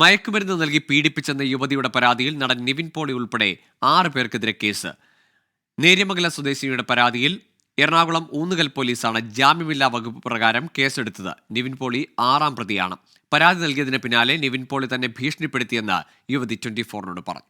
മയക്കുമരുന്ന് നൽകി പീഡിപ്പിച്ചെന്ന യുവതിയുടെ പരാതിയിൽ നടൻ നിവിൻ പോളി ഉൾപ്പെടെ ആറ് പേർക്കെതിരെ കേസ്. നേര്യമംഗല സ്വദേശിനിയുടെ പരാതിയിൽ എറണാകുളം ഊന്നുകൽ പോലീസാണ് ജാമ്യമില്ലാ വകുപ്പ് പ്രകാരം കേസെടുത്തത്. നിവിൻ പോളി ആറാം പ്രതിയാണ്. പരാതി നൽകിയതിന് പിന്നാലെ നിവിൻ പോളി തന്നെ ഭീഷണിപ്പെടുത്തിയെന്ന് യുവതി ട്വന്റി ഫോറിനോട് പറഞ്ഞു.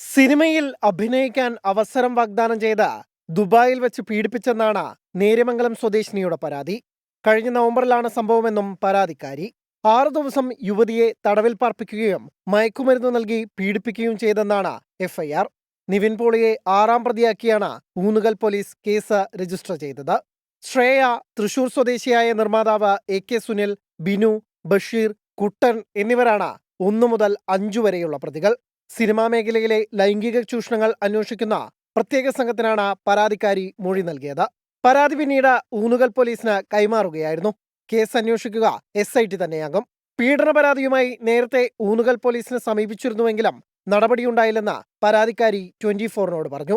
സിനിമയിൽ അഭിനയിക്കാൻ അവസരം വാഗ്ദാനം ചെയ്ത ദുബായിൽ വെച്ച് പീഡിപ്പിച്ചെന്നാണ് നേര്യമംഗലം സ്വദേശിനിയുടെ പരാതി. കഴിഞ്ഞ നവംബറിലാണ് സംഭവമെന്നും പരാതിക്കാരി. ആറു ദിവസം യുവതിയെ തടവിൽ പാർപ്പിക്കുകയും മയക്കുമരുന്ന് നൽകി പീഡിപ്പിക്കുകയും ചെയ്തെന്നാണ് എഫ്ഐആർ. നിവിൻ പോളിയെ ആറാം പ്രതിയാക്കിയാണ് ഊന്നുകൽ പോലീസ് കേസ് രജിസ്റ്റർ ചെയ്തത്. ശ്രേയ തൃശൂർ സ്വദേശിയായ നിർമ്മാതാവ് എ കെ സുനിൽ ബിനു ബഷീർ കുട്ടൻ എന്നിവരാണ് ഒന്നു മുതൽ അഞ്ചു വരെയുള്ള പ്രതികൾ. സിനിമാ മേഖലയിലെ ലൈംഗിക ചൂഷണങ്ങൾ അന്വേഷിക്കുന്ന പ്രത്യേക സംഘത്തിനാണ് പരാതിക്കാരി മൊഴി നൽകിയത്. പരാതി പിന്നീട് ഊന്നുകൽ പോലീസിന് കൈമാറുകയായിരുന്നു. കേസ് അന്വേഷിക്കുക എസ് ഐ ടി തന്നെയാകും. പീഡന പരാതിയുമായി നേരത്തെ ഊന്നുകൽ പോലീസിനെ സമീപിച്ചിരുന്നുവെങ്കിലും നടപടിയുണ്ടായില്ലെന്ന് പരാതിക്കാരി ട്വന്റി ഫോറിനോട് പറഞ്ഞു.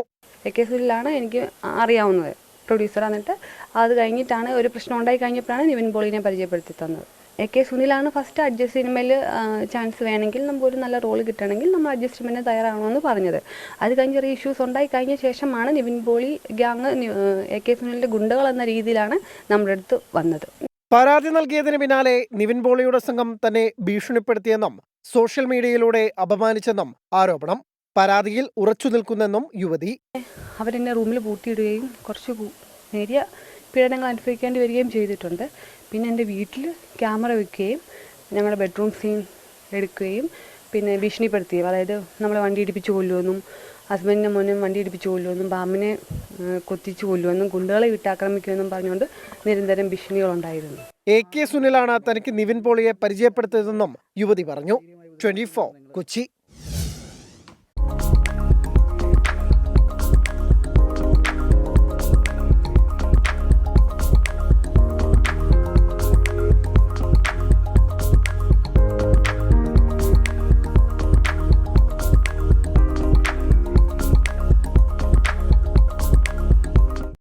കേസിലാണ് എനിക്ക് അറിയാവുന്നത്. പ്രൊഡ്യൂസർ എന്നിട്ട്. അത് കഴിഞ്ഞിട്ടാണ് ഒരു പ്രശ്നം ഉണ്ടായി കഴിഞ്ഞപ്പോഴാണ് നിവിൻ പോളിനെ പരിചയപ്പെടുത്തി തന്നത്. എ കെ സുനിലാണ് ഫസ്റ്റ് അഡ്ജസ്റ്റ് സിനിമയിൽ ചാൻസ് വേണമെങ്കിൽ നമുക്ക് ഒരു നല്ല റോൾ കിട്ടണമെങ്കിൽ നമ്മൾ അഡ്ജസ്റ്റ്മെന്റിന് തയ്യാറാവണമെന്ന് പറഞ്ഞത്. അത് കഴിഞ്ഞ് ചെറിയ ഇഷ്യൂസ് ഉണ്ടായി കഴിഞ്ഞ ശേഷമാണ് Nivin Pauly gang A K സുനിലിന്റെ ഗുണ്ടകൾ എന്ന രീതിയിലാണ് നമ്മുടെ അടുത്ത് വന്നത്. പരാതി നൽകിയതിന് പിന്നാലെ നിവിൻ പോളിയുടെ സംഘം തന്നെ ഭീഷണിപ്പെടുത്തിയെന്നും സോഷ്യൽ മീഡിയയിലൂടെ അപമാനിച്ചെന്നും ആരോപണം. പരാതിയിൽ ഉറച്ചു നിൽക്കുന്നെന്നും യുവതി. അവരെന്നെ റൂമിൽ പൂട്ടിയിടുകയും കുറച്ച് നേരിയ പീഡനങ്ങൾ അനുഭവിക്കേണ്ടി വരികയും ചെയ്തിട്ടുണ്ട്. പിന്നെ എന്റെ വീട്ടിൽ ക്യാമറ വയ്ക്കുകയും ഞങ്ങളുടെ ബെഡ്റൂം സീൻ എടുക്കുകയും പിന്നെ ഭീഷണിപ്പെടുത്തുകയും. അതായത് നമ്മളെ വണ്ടി ഇടിപ്പിച്ച് കൊല്ലുമെന്നും ഹസ്ബൻഡിന്റെ മോനും വണ്ടി ഇടിപ്പിച്ച് കൊല്ലുമെന്നും പാമ്പിനെ കൊത്തിച്ച് കൊല്ലുമെന്നും ഗുണ്ടകളെ വിട്ടാക്രമിക്കുമെന്നും പറഞ്ഞുകൊണ്ട് നിരന്തരം ഭീഷണികളുണ്ടായിരുന്നു. എ കെ സുനിലാണ് തനിക്ക് നിവിൻ പോളിയെ പരിചയപ്പെടുത്തിയതെന്നും യുവതി പറഞ്ഞു. ട്വന്റി കൊച്ചി.